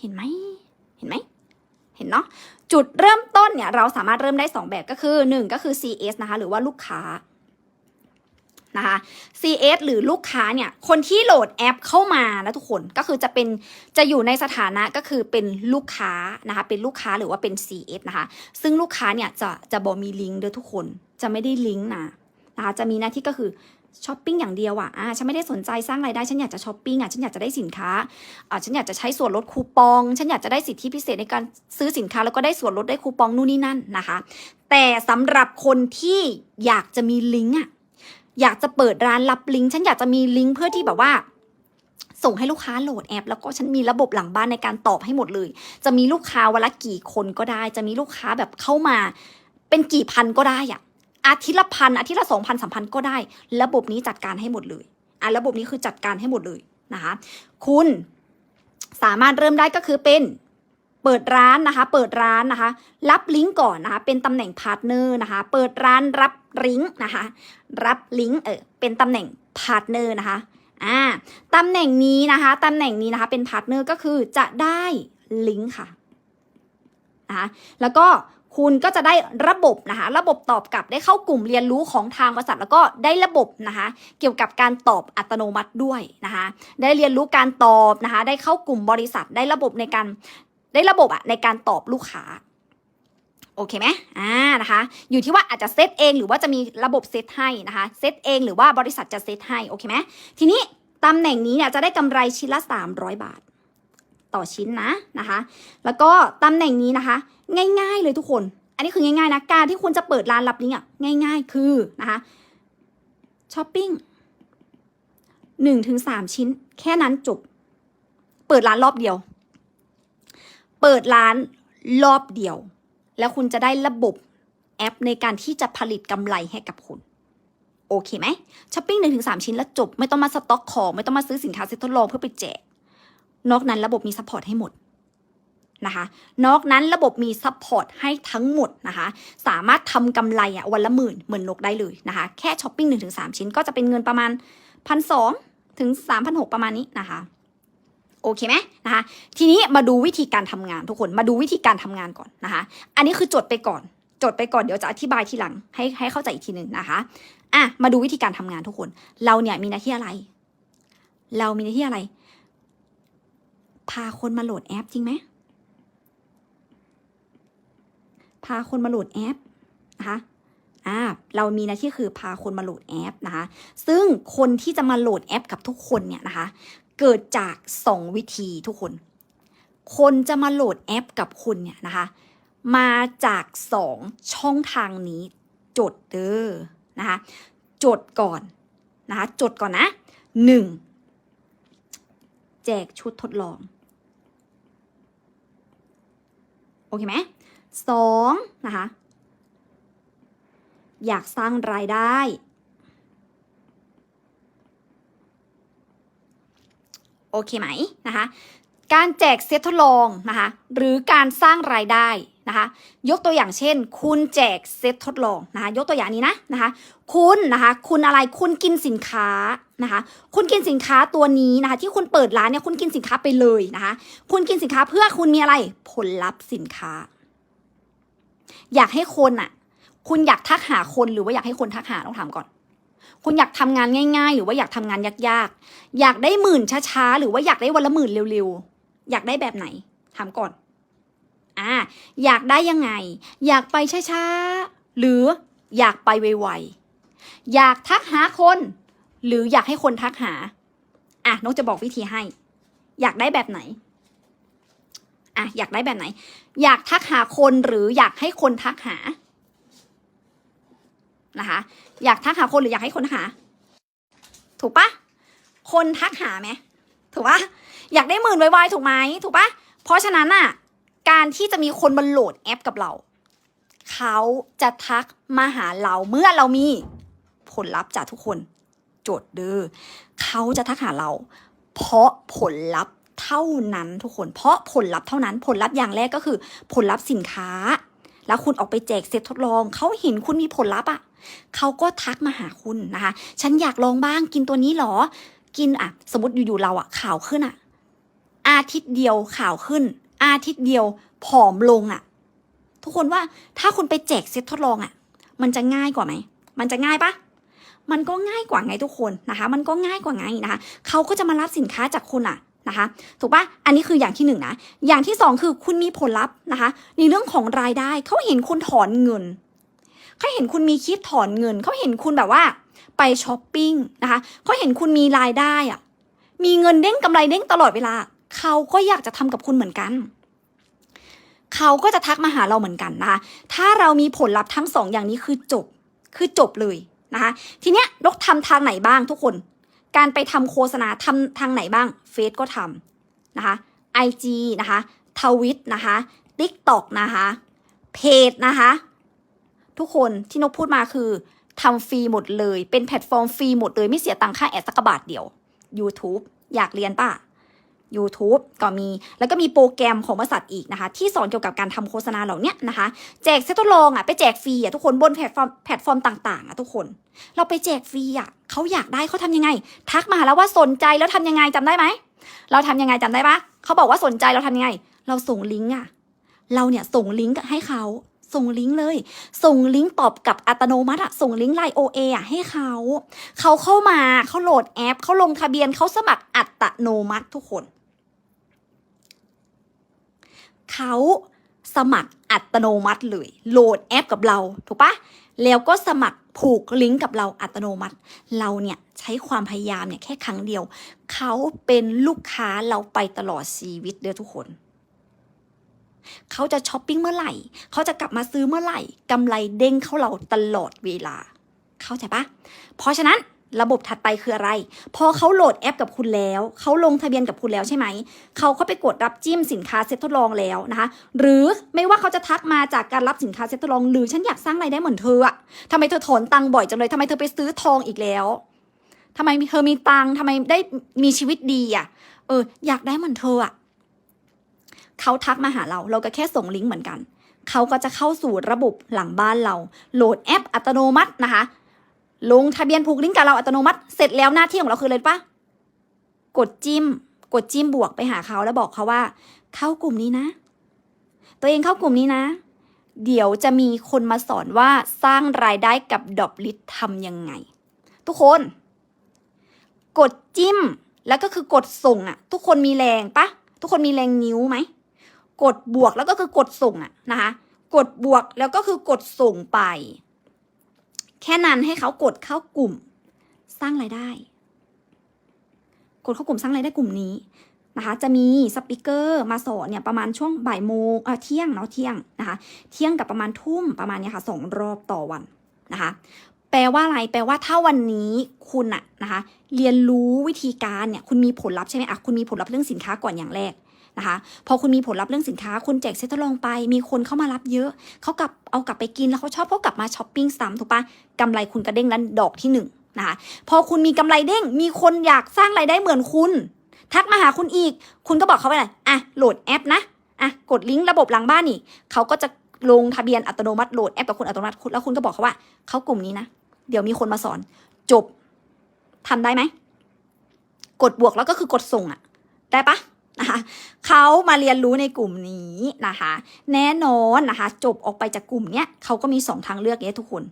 เห็นไหมเห็นไหมเห็นเนาะจุดเริ่มต้นเนี่ยเราสามารถเริ่มได้ 2 แบบก็คือ 1 ก็คือ CS นะคะ หรือว่าลูกค้านะคะ CS หรือลูกค้าเนี่ย คนที่โหลดแอปเข้ามานะทุกคนก็คือจะเป็นจะอยู่ในสถานะก็คือเป็นลูกค้านะคะ เป็นลูกค้าหรือว่าเป็น CS นะคะ ซึ่งลูกค้าเนี่ยจะจะบอกมีลิงก์เด้อทุกคนจะไม่ได้ลิงก์นะนะคะจะมีหน้าที่ก็คือ ช้อปปิ้งอย่างเดียวอะอะฉันไม่ได้สนใจสร้างรายได้ฉันอยากจะช้อปปิ้งอะฉันอยากจะได้สินค้าอ่าฉันอยากจะใช้ส่วนลดคูปอง ฉันอยากจะได้สิทธิพิเศษในการซื้อสินค้าแล้วก็ได้ส่วนลดได้คูปองนู่นนี่นั่นนะคะ แต่สำหรับคนที่อยากจะมีลิงก์อะอยากจะเปิดร้านรับลิงก์ฉันอยากจะมีลิงก์เพื่อที่แบบว่าส่งให้ลูกค้าโหลดแอป แล้วก็ฉันมีระบบหลังบ้านในการตอบให้หมดเลย จะมีลูกค้าวันละกี่คนก็ได้ จะมีลูกค้าแบบเข้ามา เป็นกี่พันก็ได้อะ อาทิตย์ละพันอาทิตย์ละสองพันสามพันก็ได้ ระบบนี้จัดการให้หมดเลยอะระบบนี้คือจัดการให้หมดเลยนะคะคุณสามารถเริ่มได้ก็คือเป็นเปิดร้านนะคะ เปิดร้านนะคะ รับลิงก์ก่อนนะคะ เป็นตำแหน่งพาร์ทเนอร์นะคะ เปิดร้านรับลิงก์นะคะ รับลิงก์เออเป็นตำแหน่งพาร์ทเนอร์นะคะอ่าตำแหน่งนี้นะคะตำแหน่งนี้นะคะ เป็นพาร์ทเนอร์ก็คือจะได้ลิงก์ค่ะนะคะแล้วก็ คุณก็จะได้ระบบนะคะ ระบบตอบกลับได้เข้ากลุ่มเรียนรู้ของทางบริษัท แล้วก็ได้ระบบนะคะ เกี่ยวกับการตอบอัตโนมัติด้วยนะคะ ได้เรียนรู้การตอบนะคะ ได้เข้ากลุ่มบริษัท ได้ระบบในการได้ระบบอะในการตอบลูกค้าโอเคไหมอ่า นะคะ อยู่ที่ว่าอาจจะเซตเองหรือว่าจะมีระบบเซตให้นะคะ เซตเองหรือว่าบริษัทจะเซตให้ โอเคไหมทีนี้ตำแหน่งนี้เนี่ยจะได้กำไรชิ้นละ 300 บาท ต่อชิ้นนะนะคะ แล้วก็ตำแหน่งนี้นะคะ ง่าย ๆ เลยทุกคน อันนี้คือง่ายๆนะการที่คุณจะเปิดร้านรับลิงก์อะง่าย ๆ คือนะคะช้อปปิ้งหนึ่งถึงสามชิ้น แค่นั้นจบเปิดร้านรอบเดียว เปิดร้านรอบเดียว แล้วคุณจะได้ระบบแอปในการที่จะผลิตกำไรให้กับคุณโอเคไหมช้อปปิ้งหนึ่งถึงสามชิ้นแล้วจบ ไม่ต้องมาสต็อกของ ไม่ต้องมาซื้อสินค้าเซ็ตทดลองเพื่อไปแจก นอกนั้นระบบมีซัพพอร์ตให้หมดนะคะนอกนั้นระบบมีซัพพอร์ตให้ทั้งหมดนะคะ สามารถทำกำไรอะวันละหมื่นเหมือนนกได้เลยนะคะ แค่ช้อปปิ้งหนึ่งถึงสามชิ้นก็จะเป็นเงินประมาณพันสองถึงสามพันหกประมาณนี้นะคะ โอเคไหมนะคะ ทีนี้มาดูวิธีการทำงานทุกคนมาดูวิธีการทำงานก่อนนะคะ อันนี้คือจดไปก่อน จดไปก่อนเดี๋ยวจะอธิบายทีหลังให้ให้เข้าใจอีกทีหนึ่งนะคะอะมาดูวิธีการทำงานทุกคน เราเนี่ยมีหน้าที่อะไร เรามีหน้าที่อะไร พาคนมาโหลดแอปจริงไหมพาคนมาโหลดแอปนะคะอ่าเรามีหน้าที่คือพาคนมาโหลดแอปนะคะ ซึ่งคนที่จะมาโหลดแอปกับทุกคนเนี่ยนะคะ เกิดจาก 2 วิธีทุกคน คนจะมาโหลดแอปกับคุณเนี่ยนะคะ มาจาก 2 ช่องทางนี้จดเด้อนะคะ จดก่อนนะคะ จดก่อนนะ 1. แจกชุดทดลอง โอเคไหมสองนะคะ อยากสร้างรายได้ โอเคไหมนะคะ การแจกเซตทดลองนะคะ หรือการสร้างรายได้นะคะยกตัวอย่างเช่น คุณแจกเซตทดลองนะคะยกตัวอย่างนี้นะนะคะคุณนะคะคุณอะไรคุณกินสินค้า นะคะ คุณกินสินค้าตัวนี้นะคะ ที่คุณเปิดร้านเนี่ยคุณกินสินค้าไปเลยนะคะ คุณกินสินค้าเพื่อคุณมีอะไรผลลัพธ์สินค้า อยากให้คนอะคุณอยากทักหาคนหรือว่าอยากให้คนทักหาต้องถามก่อน คุณอยากทำงานง่ายๆ หรือว่าอยากทำงานยากๆ อยากได้หมื่นช้าๆหรือว่าอยากได้วันละหมื่นเร็วๆ อยากได้แบบไหนถามก่อนอ่าอยากได้ยังไง อยากไปช้าๆหรืออยากไปไวๆอยากทักหาคน หรืออยากให้คนทักหา อะนกจะบอกวิธีให้ อยากได้แบบไหน อะอยากได้แบบไหน อยากทักหาคนหรืออยากให้คนทักหา นะคะ อยากทักหาคนหรืออยากให้คนหา ถูกปะคนทักหาไหมถูกปะอยากได้หมื่นไวๆถูกไหมถูกปะเพราะฉะนั้นอะ การที่จะมีคนมาโหลดแอปกับเรา เขาจะทักมาหาเราเมื่อเรามีผลลัพธ์จากทุกคน โจทย์เด้อเขาจะทักหาเรา เพราะผลลัพธ์เท่านั้นทุกคน เพราะผลลัพธ์เท่านั้น ผลลัพธ์อย่างแรกก็คือ ผลลัพธ์สินค้า แล้วคุณออกไปแจกเซตทดลองเขาเห็นคุณมีผลลัพธ์อะเขาก็ทักมาหาคุณนะคะ ฉันอยากลองบ้างกินตัวนี้หรอ กินอะ สมมติอยู่ๆเราอะข่าวขึ้นอะ อาทิตย์เดียวข่าวขึ้น อาทิตย์เดียวผอมลงอะ ทุกคนว่าถ้าคุณไปแจกเซตทดลองอะ มันจะง่ายกว่าไหม มันจะง่ายปะ มันก็ง่ายกว่าไงทุกคนนะคะ มันก็ง่ายกว่าไงนะคะเขาก็จะมารับสินค้าจากคุณอะนะคะถูกปะอันนี้คืออย่างที่หนึ่งนะอย่างที่สองคือคุณมีผลลัพธ์นะคะ ในเรื่องของรายได้เขาเห็นคุณถอนเงินเขาเห็นคุณมีคิดถอนเงินเขาเห็นคุณแบบว่าไปช้อปปิ้งนะคะเขาเห็นคุณมีรายได้อะมีเงินเด้งกำไรเด้งตลอดเวลาเขาก็อยากจะทำกับคุณเหมือนกันเขาก็จะทักมาหาเราเหมือนกันนะคะถ้าเรามีผลลัพธ์ทั้งสองอย่างนี้คือจบคือจบเลย นะคะทีเนี้ยนกทำทางไหนบ้างทุกคน การไปทำโฆษณาทำทางไหนบ้างเฟซก็ทำนะคะ IG นะคะทวิตนะคะ TikTok นะคะเพจนะคะทุกคนที่นกพูดมาคือทำฟรีหมดเลย เป็นแพลตฟอร์มฟรีหมดเลย ไม่เสียตังค่าแอดสักกบาทเดียว YouTube อยากเรียนป่ะ YouTube ก็มี แล้วก็มีโปรแกรมของบริษัทอีกนะคะ ที่สอนเกี่ยวกับการทำโฆษณาเหล่านี้นะคะ แจกเซตทดลองอะไปแจกฟรีอะทุกคนบนแพลตฟอร์มแพลตฟอร์มต่างๆอะทุกคน เราไปแจกฟรีอะเขาอยากได้เขาทำยังไง ทักมาแล้วว่าสนใจแล้วทำยังไงจำได้ไหมเราทำยังไงจำได้ปะเขาบอกว่าสนใจเราทำยังไง เราส่งลิงก์อะเราเนี่ยส่งลิงก์ให้เขาส่งลิงก์เลย ส่งลิงก์ตอบกับอัตโนมัติอะส่งลิงก์ไลน์โอเอะให้เขา เขาเข้ามาเขาโหลดแอป เขาลงทะเบียนเขาสมัครอัตโนมัติทุกคน เขาสมัครอัตโนมัติเลย โหลดแอปกับเรา ถูกปะแล้วก็สมัครผูกลิงก์กับเราอัตโนมัติ เราเนี่ยใช้ความพยายามเนี่ยแค่ครั้งเดียว เขาเป็นลูกค้าเราไปตลอดชีวิตเด้อทุกคน เขาจะช้อปปิ้งเมื่อไหร่ เขาจะกลับมาซื้อเมื่อไหร่กำไรเด้งเข้าเราตลอดเวลา เข้าใจปะเพราะฉะนั้น ระบบถัดไปคืออะไร พอเขาโหลดแอปกับคุณแล้ว เขาลงทะเบียนกับคุณแล้วใช่ไหม เขาเข้าไปกดรับจิ้มสินค้าเซ็ตทดลองแล้วนะคะ หรือไม่ว่าเขาจะทักมาจากการรับสินค้าเซ็ตทดลอง หรือฉันอยากสร้างรายได้เหมือนเธออะทำไมเธอถอนตังค์บ่อยจังเลยทำไมเธอไปซื้อทองอีกแล้วทำไมเธอมีตังค์ทำไมได้มีชีวิตดีอะเออ อยากได้เหมือนเธออะเขาทักมาหาเรา เราก็แค่ส่งลิงก์เหมือนกันเขาก็จะเข้าสู่ระบบหลังบ้านเรา โหลดแอปอัตโนมัตินะคะ ลงทะเบียนผูกลิงก์กับเราอัตโนมัติ เสร็จแล้วหน้าที่ของเราคือเลยปะกดจิ้ม กดจิ้มบวกไปหาเขาแล้วบอกเขาว่า เข้ากลุ่มนี้นะ ตัวเองเข้ากลุ่มนี้นะ เดี๋ยวจะมีคนมาสอนว่าสร้างรายได้กับดอบลิททำยังไง ทุกคน กดจิ้ม แล้วก็คือกดส่งอะทุกคนมีแรงปะทุกคนมีแรงนิ้วไหมกดบวกแล้วก็คือกดส่งอะนะคะ กดบวกแล้วก็คือกดส่งไป แค่นั้นให้เขากดเข้ากลุ่ม สร้างรายได้ กดเข้ากลุ่มสร้างรายได้กลุ่มนี้นะคะจะมีสปิเกอร์มาสอนเนี่ยประมาณช่วงบ่ายโมงเออเที่ยงเนาะเที่ยงนะคะเที่ยงกับประมาณทุ่มประมาณเนี้ยค่ะสองรอบต่อวันนะคะแปลว่าอะไรแปลว่าถ้าวันนี้คุณอะนะคะเรียนรู้วิธีการเนี่ยคุณมีผลลัพธ์ใช่ไหมอะคุณมีผลลัพธ์เรื่องสินค้าก่อนอย่างแรก นะคะพอคุณมีผลลัพธ์เรื่องสินค้าคุณแจกเซตทดลองไป มีคนเข้ามารับเยอะเขากลับเอากลับไปกินแล้วเขาชอบเขากลับมาช้อปปิ้งซ้ำถูกปะกำไรคุณกระเด้งนั้นดอกที่หนึ่งนะคะพอคุณมีกำไรเด้ง มีคนอยากสร้างรายได้เหมือนคุณ ทักมาหาคุณอีก คุณก็บอกเขาไปเลยอะโหลดแอปนะอะกดลิงก์ระบบหลังบ้านนี่เขาก็จะลงทะเบียนอัตโนมัติโหลดแอปกับคุณอัตโนมัติแล้วคุณก็บอกเขาว่าเขากลุ่มนี้นะ เดี๋ยวมีคนมาสอน จบทำได้ไหม กดบวกแล้วก็คือกดส่งอะได้ปะ นะคะเขามาเรียนรู้ในกลุ่มนี้นะคะ แน่นอนนะคะ จบออกไปจากกลุ่มเนี้ยเขาก็มีสองทางเลือกเนี้ยทุกคน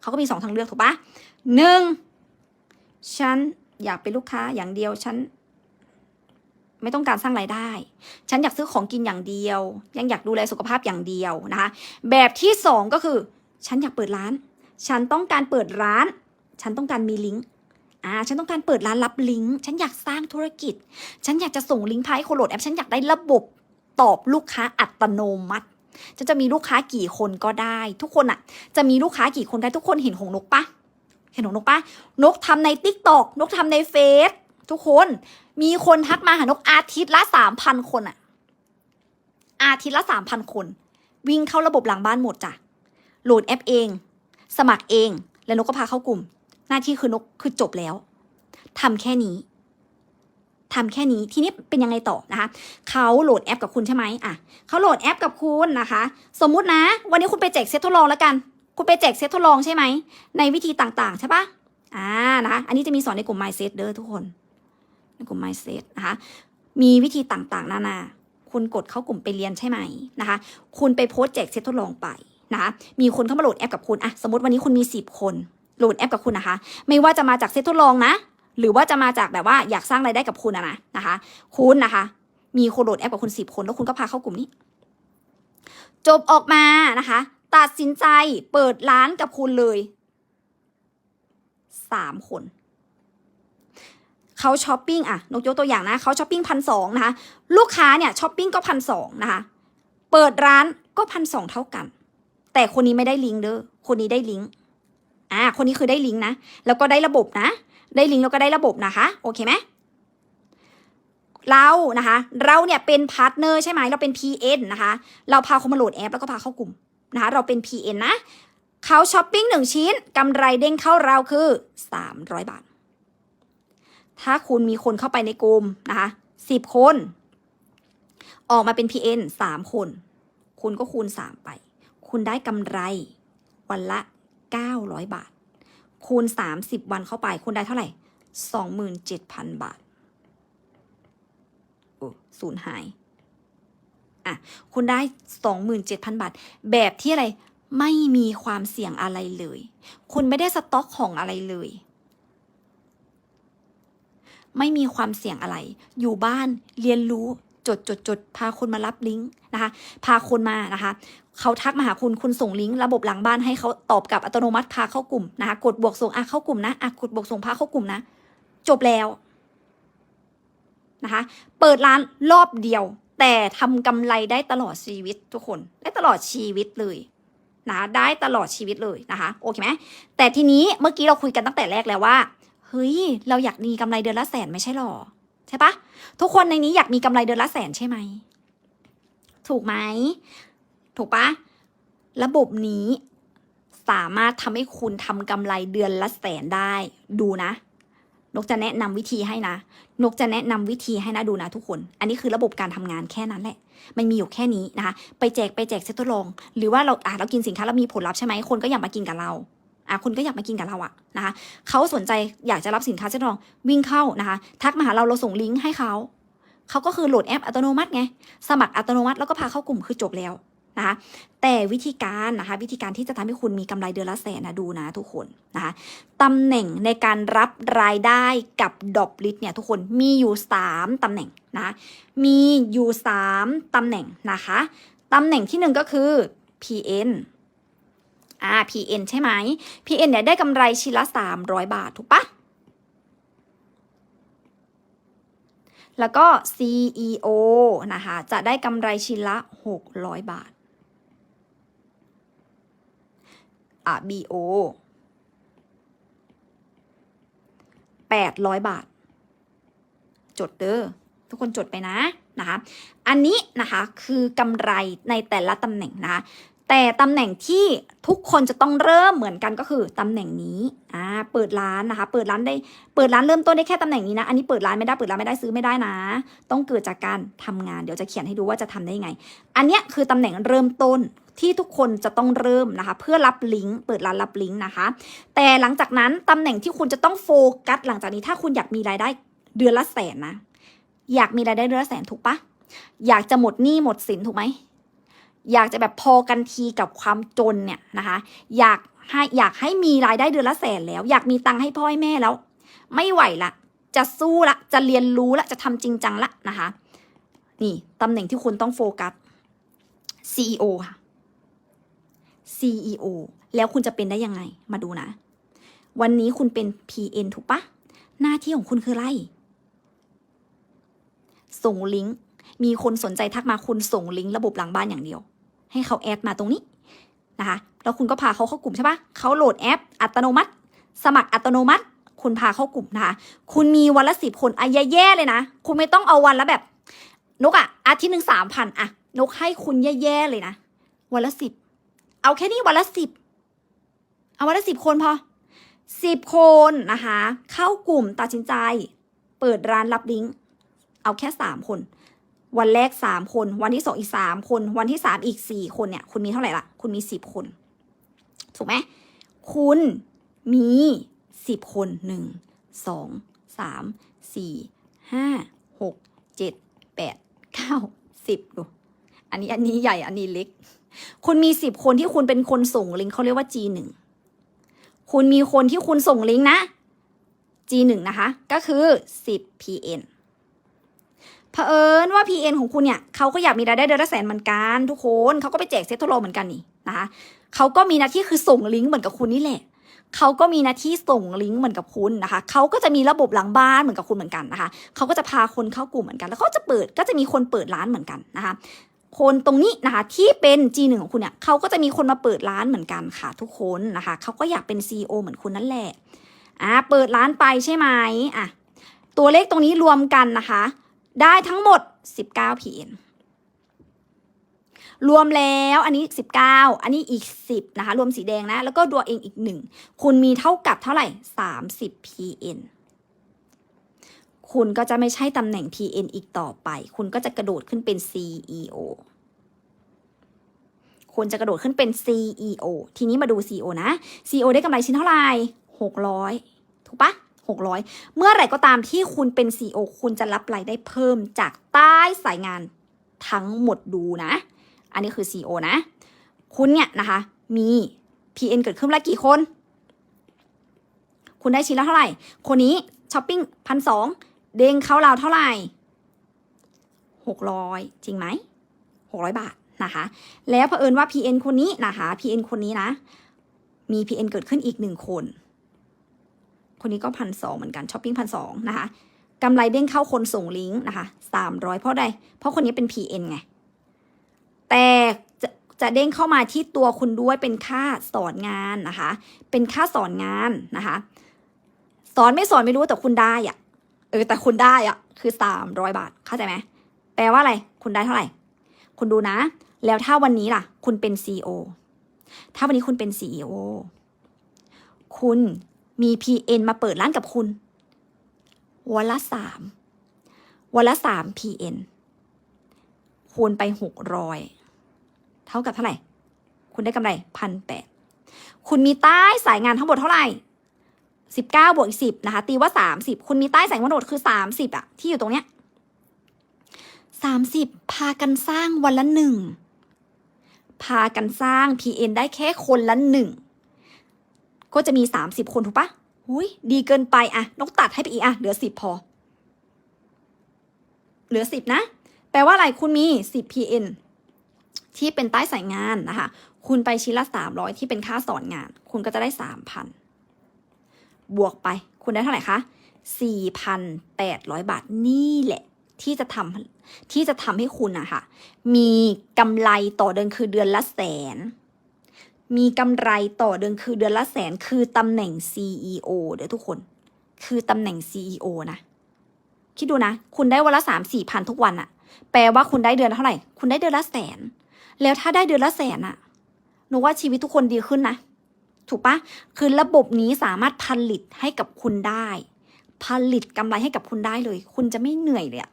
เขาก็มีสองทางเลือกถูกปะหนึ่งฉันอยากเป็นลูกค้าอย่างเดียวฉันไม่ต้องการสร้างรายได้ ฉันอยากซื้อของกินอย่างเดียว ยังอยากดูแลสุขภาพอย่างเดียวนะคะ แบบที่สองก็คือ ฉันอยากเปิดร้าน ฉันต้องการเปิดร้าน ฉันต้องการมีลิงก์ อ่าฉันต้องการเปิดร้านรับลิงก์ฉันอยากสร้างธุรกิจ ฉันอยากจะส่งลิงก์พายคนโหลดแอปฉันอยากได้ระบบตอบลูกค้าอัตโนมัติฉันจะมีลูกค้ากี่คนก็ได้ ทุกคนอะจะมีลูกค้ากี่คนได้ทุกคนเห็นของนกปะเห็นของนกปะนกทำในติ๊กตอกนกทำในเฟซทุกคนมีคนทักมาหานกอาทิตย์ละสามพันคนอะอาทิตย์ละสามพันคน วิ่งเข้าระบบหลังบ้านหมดจ้ะโหลดแอปเอง สมัครเอง แล้วนกก็พาเข้ากลุ่ม หน้าที่คือนกคือจบแล้วทำแค่นี้ทำแค่นี้ทีนี้เป็นยังไงต่อนะคะเขาโหลดแอปกับคุณใช่ไหมอะเขาโหลดแอปกับคุณนะคะ สมมุตินะ วันนี้คุณไปแจกเซตทดลองแล้วกัน คุณไปแจกเซตทดลองใช่ไหมในวิธีต่างๆใช่ปะอ่านะคะอันนี้จะมีสอนในกลุ่ม Mindset เด้อทุกคนในกลุ่ม mindset นะคะมีวิธีต่างๆ นานา คุณกดเข้ากลุ่มไปเรียนใช่ไหมนะคะ คุณไปโพสต์แจกเซตทดลองไปนะคะ มีคนเข้ามาโหลดแอปกับคุณอะสมมติวันนี้คุณมี 10 คน โหลดแอปกับคุณนะคะ ไม่ว่าจะมาจากเซตทดลองนะ หรือว่าจะมาจากแบบว่าอยากสร้างรายได้กับคุณอะนะนะคะ คุณนะคะ มีคนโหลดแอปกับคุณ10คน แล้วคุณก็พาเข้ากลุ่มนี้ จบออกมานะคะ ตัดสินใจเปิดร้านกับคุณเลยสามคนเขาช้อปปิ้งอะนกยกตัวอย่างนะเขาช้อปปิ้งพันสองนะคะลูกค้าเนี่ยช้อปปิ้งก็พันสองนะคะ เปิดร้านก็พันสองเท่ากัน แต่คนนี้ไม่ได้ลิงก์เด้อคนนี้ได้ลิงก์ อ่า คนนี้คือได้ลิงก์นะ แล้วก็ได้ระบบนะ ได้ลิงก์แล้วก็ได้ระบบนะคะ โอเคไหมเรานะคะ เราเนี่ยเป็นพาร์ทเนอร์ใช่ไหมเราเป็น PN นะคะ เราพาเขามาโหลดแอปแล้วก็พาเข้ากลุ่มนะคะ เราเป็น PN นะ เขาช้อปปิ้งหนึ่งชิ้นกำไรเด้งเข้าเราคือ 300 บาท ถ้าคุณมีคนเข้าไปในกลุ่มนะคะ10 คน ออกมาเป็น PN 3 คน คุณก็คูณ 3 ไป คุณได้กำไรวันละ 900 บาท คูณ 30 วันเข้าไป คุณได้เท่าไหร่ 27,000 บาท โอ้ศูนย์หาย อะ คุณได้ 27,000 บาท แบบที่อะไร ไม่มีความเสี่ยงอะไรเลย คุณไม่ได้สต็อกของอะไรเลย ไม่มีความเสี่ยงอะไร อยู่บ้านเรียนรู้ จดจดจดพาคนมารับลิงก์นะคะ พาคนมานะคะเขาทักมาหาคุณคุณส่งลิงก์ระบบหลังบ้านให้เขาตอบกับอัตโนมัติพาเข้ากลุ่มนะคะ กดบวกส่งอะเข้ากลุ่มนะอะกดบวกส่งพาเข้ากลุ่มนะ จบแล้วนะคะ เปิดร้านรอบเดียว แต่ทำกำไรได้ตลอดชีวิตทุกคนได้ตลอดชีวิตเลยนะได้ตลอดชีวิตเลยนะคะโอเคไหมแต่ทีนี้เมื่อกี้เราคุยกันตั้งแต่แรกแล้วว่าเฮ้ยเราอยากมีกำไรเดือนละแสนไม่ใช่หรอ ใช่ปะทุกคนในนี้อยากมีกำไรเดือนละแสนใช่ไหม ถูกไหม ถูกปะระบบนี้สามารถทำให้คุณทำกำไรเดือนละแสนได้ ดูนะ นกจะแนะนำวิธีให้นะ นกจะแนะนำวิธีให้นะดูนะทุกคน อันนี้คือระบบการทำงานแค่นั้นแหละ มันมีอยู่แค่นี้นะคะ ไปแจกไปแจกเซตทดลอง หรือว่าเราอะเรากินสินค้าเรามีผลลัพธ์ใช่ไหมคนก็อยากมากินกับเรา อะคนก็อยากมากินกับเราอะนะคะเขาสนใจอยากจะรับสินค้าเซตทดลองวิ่งเข้านะคะ ทักมาหาเราเราส่งลิงก์ให้เขาเขาก็คือโหลดแอปอัตโนมัติไงสมัครอัตโนมัติแล้วก็พาเข้ากลุ่มคือจบแล้วนะคะแต่วิธีการนะคะวิธีการที่จะทำให้คุณมีกำไรเดือนละแสนนะดูนะทุกคนนะคะตำแหน่งในการรับรายได้กับดอบลิทเนี่ยทุกคนมีอยู่ 3ตำแหน่งนะมีอยู่ 3ตำแหน่งนะคะตำแหน่งที่หนึ่งก็คือ PN อ่า PN ใช่ไหม PN เนี่ยได้กำไรชิ้นละ 300 บาท ถูกปะแล้วก็ CEO นะคะ จะได้กำไรชิ้นละ 600 บาท อะ BO 800 บาท จดเด้อทุกคนจดไปนะนะคะ อันนี้นะคะคือกำไรในแต่ละตำแหน่งนะคะ แต่ตำแหน่งที่ทุกคนจะต้องเริ่มเหมือนกันก็คือตำแหน่งนี้อ่าเปิดร้านนะคะ เปิดร้านได้เปิดร้านเริ่มต้นได้แค่ตำแหน่งนี้นะ อันนี้เปิดร้านไม่ได้เปิดร้านไม่ได้ซื้อไม่ได้นะ ต้องเกิดจากการทำงานเดี๋ยวจะเขียนให้ดูว่าจะทำได้ยังไง อันเนี้ยคือตำแหน่งเริ่มต้นที่ทุกคนจะต้องเริ่มนะคะ เพื่อรับลิงก์เปิดร้านรับลิงก์นะคะ แต่หลังจากนั้นตำแหน่งที่คุณจะต้องโฟกัสหลังจากนี้ถ้าคุณอยากมีรายได้เดือนละแสนนะ อยากมีรายได้เดือนละแสนถูกปะอยากจะหมดหนี้หมดสินถูกไหม อยากจะแบบพอกันทีกับความจนเนี่ยนะคะ อยากให้อยากให้มีรายได้เดือนละแสนแล้ว อยากมีตังค์ให้พ่อให้แม่แล้ว ไม่ไหวละจะสู้ละจะเรียนรู้ละจะทำจริงจังละนะคะ นี่ตำแหน่งที่คุณต้องโฟกัส CEO ค่ะ CEO แล้วคุณจะเป็นได้ยังไงมาดูนะ วันนี้คุณเป็น PN ถูกปะหน้าที่ของคุณคืออะไร ส่งลิงก์มีคนสนใจทักมาคุณส่งลิงก์ระบบหลังบ้านอย่างเดียว ให้เขาแอดมาตรงนี้นะคะ แล้วคุณก็พาเขาเข้ากลุ่มใช่ปะเขาโหลดแอป อัตโนมัติ สมัครอัตโนมัติ คุณพาเข้ากลุ่มนะคะ คุณมีวันละสิบคนอะแย่ๆเลยนะ คุณไม่ต้องเอาวันละแบบ นกอะอาทิตย์หนึ่งสามพันอะนกให้คุณแย่ๆเลยนะ วันละสิบ เอาแค่นี้วันละสิบ เอาวันละสิบคนพอสิบคนนะคะ เข้ากลุ่มตัดสินใจ เปิดร้านรับลิงก์ เอาแค่สามคน วันแรกสามคน วันที่สองอีกสามคน วันที่สามอีกสี่คนเนี่ย คุณมีเท่าไหร่ละคุณมีสิบคน ถูกไหมคุณมีสิบคนหนึ่งสองสามสี่ห้าหกเจ็ดแปดเก้าสิบดูอันนี้อันนี้ใหญ่อันนี้เล็ก คุณมีสิบคนที่คุณเป็นคนส่งลิงก์เขาเรียกว่า G หนึ่งคุณมีคนที่คุณส่งลิงก์นะ G หนึ่งนะคะ ก็คือสิบ PN เผอิญว่า PN ของคุณเนี่ยเขาก็อยากมีรายได้เดือนละแสนเหมือนกันทุกคนเขาก็ไปแจกเซ็ตโทรเหมือนกันนี่นะคะเขาก็มีหน้าที่คือส่งลิงก์เหมือนกับคุณนี่แหละเขาก็มีหน้าที่ส่งลิงก์เหมือนกับคุณนะคะเขาก็จะมีระบบหลังบ้านเหมือนกับคุณเหมือนกันนะคะเขาก็จะพาคนเข้ากลุ่มเหมือนกัน แล้วเขาจะเปิดก็จะมีคนเปิดร้านเหมือนกันนะคะคนตรงนี้นะคะที่เป็น G1 ของคุณเนี่ยเขาก็จะมีคนมาเปิดร้านเหมือนกันค่ะ ทุกคนนะคะเขาก็อยากเป็น CEO เหมือนคุณนั่นแหละอ่าเปิดร้านไปใช่ไหมอะตัวเลขตรงนี้รวมกันนะคะ ได้ทั้งหมด 19 PN รวมแล้วอันนี้ 19 อันนี้อีก 10 นะคะ รวมสีแดงนะ แล้วก็ดัวเองอีก 1 คุณมีเท่ากับเท่าไหร่ 30 PN คุณก็จะไม่ใช่ตำแหน่ง PN อีกต่อไป คุณก็จะกระโดดขึ้นเป็น CEO คุณจะกระโดดขึ้นเป็น CEO ทีนี้มาดู CEO นะ CEO ได้กำไรชิ้นเท่าไหร่600 ถูกปะ 600 เมื่อไหร่ก็ตามที่คุณเป็น CEO คุณจะรับรายได้เพิ่มจากใต้สายงานทั้งหมดดูนะ อันนี้คือ CEO นะ คุณเนี่ยนะคะ มี PN เกิดขึ้นละกี่คน คุณได้ชิ้นละเท่าไหร่ คนนี้ช้อปปิ้งพันสองเด้งเข้าเราเท่าไหร่หกร้อยจริงไหมหกร้อยบาทนะคะ แล้วเผอิญว่า PN คนนี้นะคะ PN คนนี้นะ มี PN เกิดขึ้นอีกหนึ่งคน คนนี้ก็พันสองเหมือนกันช้อปปิ้งพันสองนะคะกำไรเด้งเข้าคนส่งลิงก์นะคะสามร้อยเพราะใดเพราะคนนี้เป็น PN ไง แต่จะจะเด้งเข้ามาที่ตัวคุณด้วยเป็นค่าสอนงานนะคะ เป็นค่าสอนงานนะคะ สอนไม่สอนไม่รู้แต่คุณได้อะเออแต่คุณได้อะคือสามร้อยบาทเข้าใจไหมแปลว่าอะไร คุณได้เท่าไหร่ คุณดูนะ แล้วถ้าวันนี้ล่ะ คุณเป็น CEO ถ้าวันนี้คุณเป็น CEO คุณ มี PN มาเปิดร้านกับคุณ วันละสามวันละสาม PN คูณไปหกร้อยเท่ากับเท่าไหร่ คุณได้กำไรพันแปดคุณมีใต้สายงานทั้งหมดเท่าไหร่สิบเก้าบวกอีกสิบนะคะ ตีว่าสามสิบคุณมีใต้สายงานทั้งหมดคือสามสิบอะที่อยู่ตรงเนี้ยสามสิบพากันสร้างวันละหนึ่งพากันสร้าง PN ได้แค่คนละหนึ่ง ก็จะมีสามสิบคนถูกปะหุยดีเกินไปอะต้องตัดให้ไปอีกอะเหลือสิบพอ เหลือสิบนะ แปลว่าอะไรคุณมี 10 PN ที่เป็นใต้สายงานนะคะ คุณไปชิ้นละ 300 ที่เป็นค่าสอนงาน คุณก็จะได้ 3,000 บวกไป คุณได้เท่าไหร่คะ 4,800 บาทนี่แหละ ที่จะทำที่จะทำให้คุณอะค่ะมีกำไรต่อเดือนคือเดือนละแสน มีกำไรต่อเดือนคือเดือนละแสนคือตำแหน่ง CEO เดี๋ยวทุกคน คือตำแหน่ง CEO นะ คิดดูนะ คุณได้วันละสามสี่พันทุกวันอะแปลว่าคุณได้เดือนเท่าไหร่ คุณได้เดือนละแสน แล้วถ้าได้เดือนละแสนอะหนูว่าชีวิตทุกคนดีขึ้นนะ ถูกปะคือระบบนี้สามารถผลิตให้กับคุณได้ ผลิตกำไรให้กับคุณได้เลย คุณจะไม่เหนื่อยเลยอะ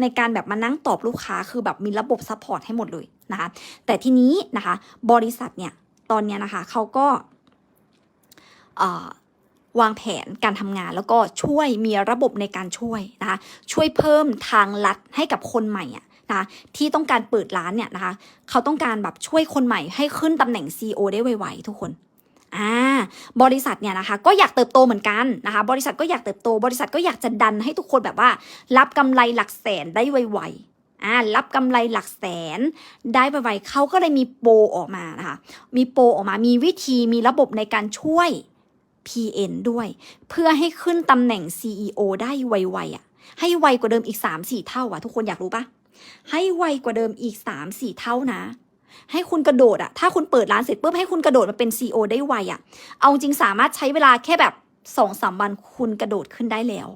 ในการแบบมานั่งตอบลูกค้าคือแบบมีระบบซัพพอร์ตให้หมดเลยนะคะ แต่ทีนี้นะคะ บริษัทเนี่ย ตอนนี้นะคะเขาก็วางแผนการทำงานแล้วก็ช่วยมีระบบในการช่วยนะคะช่วยเพิ่มทางลัดให้กับคนใหม่อะนะคะที่ต้องการเปิดร้านเนี่ยนะคะเขาต้องการแบบช่วยคนใหม่ให้ขึ้นตำแหน่ง CEO ได้ไวๆทุกคนอ่าบริษัทเนี่ยนะคะก็อยากเติบโตเหมือนกันนะคะบริษัทก็อยากเติบโต บริษัทก็อยากจะดันให้ทุกคนแบบว่า รับกำไรหลักแสนได้ไวๆ อ่ารับกำไรหลักแสนได้ไวๆเขาก็เลยมีโปรออกมานะคะ มีโปรออกมามีวิธีมีระบบในการช่วย PN ด้วย เพื่อให้ขึ้นตำแหน่ง CEO ได้ไวๆอะ ให้ไวกว่าเดิมอีก 3-4 เท่าอะ ทุกคนอยากรู้ปะให้ไวกว่าเดิมอีก 3-4 เท่านะ ให้คุณกระโดดอะ ถ้าคุณเปิดร้านเสร็จปุ๊บให้คุณกระโดดมาเป็น CEO ได้ไวอะ เอาจริงสามารถใช้เวลาแค่แบบสองสามวันคุณกระโดดขึ้นได้แล้ว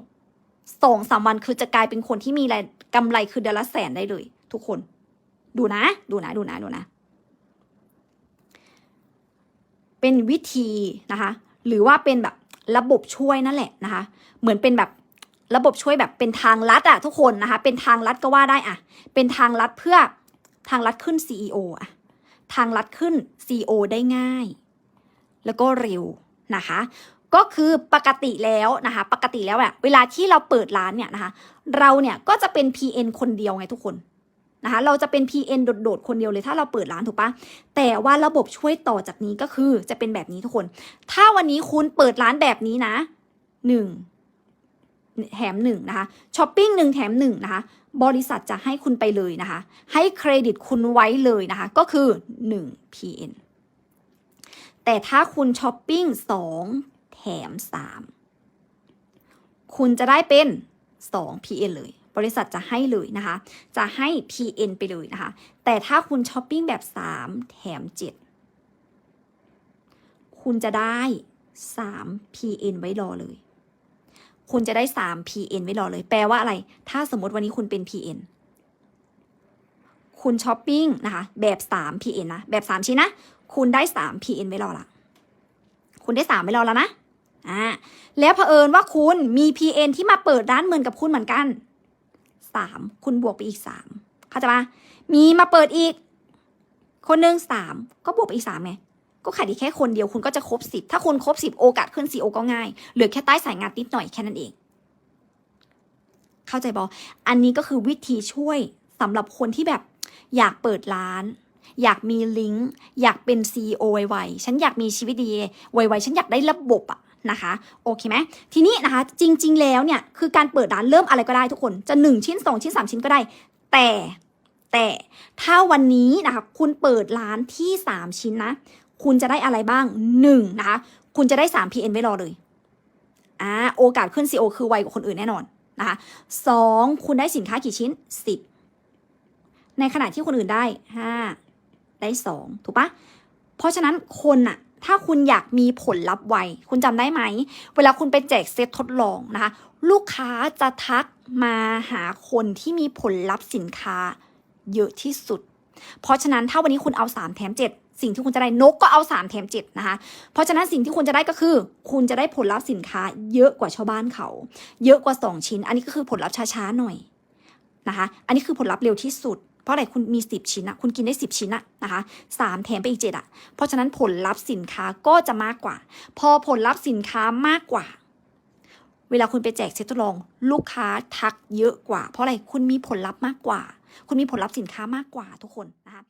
สองสามวันคือจะกลายเป็นคนที่มีรายกำไรคือเดือนละแสนได้เลย ทุกคน ดูนะ ดูนะ ดูนะ ดูนะ เป็นวิธีนะคะ หรือว่าเป็นแบบระบบช่วยนั่นแหละนะคะ เหมือนเป็นแบบระบบช่วยแบบเป็นทางลัดอะทุกคนนะคะ เป็นทางลัดก็ว่าได้อะเป็นทางลัดเพื่อทางลัดขึ้น CEO อะทางลัดขึ้น CEO ได้ง่าย แล้วก็เร็วนะคะ ก็คือปกติแล้วนะคะ ปกติแล้วอะเวลาที่เราเปิดร้านเนี่ยนะคะ เราเนี่ยก็จะเป็น PN คนเดียวไงทุกคนนะคะ เราจะเป็น PN โดดๆคนเดียวเลยถ้าเราเปิดร้านถูกปะแต่ว่าระบบช่วยต่อจากนี้ก็คือจะเป็นแบบนี้ทุกคน ถ้าวันนี้คุณเปิดร้านแบบนี้นะหนึ่งแถมหนึ่งนะคะช้อปปิ้งหนึ่งแถมหนึ่งนะคะ บริษัทจะให้คุณไปเลยนะคะ ให้เครดิตคุณไว้เลยนะคะ ก็คือ 1 PN แต่ถ้าคุณช้อปปิ้ง2 แถม 3 คุณจะได้เป็น 2 PN เลย บริษัทจะให้เลยนะคะ จะให้ PN ไปเลยนะคะ แต่ถ้าคุณช้อปปิ้งแบบ 3 แถม 7 คุณจะได้ 3 PN ไว้รอเลย คุณจะได้ 3 PN ไว้รอเลย แปลว่าอะไร ถ้าสมมติวันนี้คุณเป็น PN คุณช้อปปิ้งนะคะแบบ3 PN นะ แบบ 3 ชิ้นนะ คุณได้ 3 PN ไว้รอละ คุณได้ 3 ไว้รอแล้วนะ อ่าแล้วเผอิญว่าคุณมี PN ที่มาเปิดร้านเหมือนกับคุณเหมือนกัน3คุณบวกไปอีก3เข้าใจปะมีมาเปิดอีก คนหนึ่ง3ก็บวกไปอีก3ไงก็ขายดีแค่คนเดียวคุณก็จะครบ10ถ้าคุณครบ10โอกาสขึ้น CO ก็ง่ายเหลือแค่ใต้สายงานนิดหน่อยแค่นั้นเอง เข้าใจบออันนี้ก็คือวิธีช่วยสำหรับคนที่แบบอยากเปิดร้าน อยากมีลิงก์อยากเป็น CEO ไวๆฉันอยากมีชีวิตดีไวๆฉันอยากได้ระบบอะ นะคะโอเคไหมทีนี้นะคะจริง ๆ แล้วเนี่ยคือการเปิดร้านเริ่มอะไรก็ได้ทุกคนจะ 1 ชิ้น 2 ชิ้น 3 ชิ้นก็ได้ แต่แต่ถ้าวันนี้นะคะคุณเปิดร้านที่ 3 ชิ้นนะ คุณจะได้อะไรบ้าง 1 นะคะ คุณจะได้ 3 PN ไว้รอเลยอ่าโอกาสขึ้น CO คือไวกว่าคนอื่นแน่นอนนะคะสองคุณได้สินค้ากี่ชิ้น 10 ในขณะที่คนอื่นได้ 5 ได้ 2 ถูกปะเพราะฉะนั้นคนอะ ถ้าคุณอยากมีผลลัพธ์ไว คุณจำได้ไหม เวลาคุณไปแจกเซตทดลองนะคะ ลูกค้าจะทักมาหาคนที่มีผลลัพธ์สินค้าเยอะที่สุด เพราะฉะนั้นถ้าวันนี้คุณเอา 3 แถม 7 สิ่งที่คุณจะได้นกก็เอา 3 แถม 7 นะคะ เพราะฉะนั้นสิ่งที่คุณจะได้ก็คือ คุณจะได้ผลลัพธ์สินค้าเยอะกว่าชาวบ้านเขา เยอะกว่า 2 ชิ้น อันนี้ก็คือผลลัพธ์ช้าๆหน่อยนะคะ อันนี้คือผลลัพธ์เร็วที่สุด เพราะอะไรคุณมี 10 ชิ้นอะคุณกินได้ 10 ชิ้นอะนะคะสามแถมไปอีกเจ็ดอะเพราะฉะนั้นผลลัพธ์สินค้าก็จะมากกว่า พอผลลัพธ์สินค้ามากกว่า เวลาคุณไปแจกเซตทดลอง ลูกค้าทักเยอะกว่า เพราะอะไรคุณมีผลลัพธ์มากกว่า คุณมีผลลัพธ์สินค้ามากกว่าทุกคนนะคะ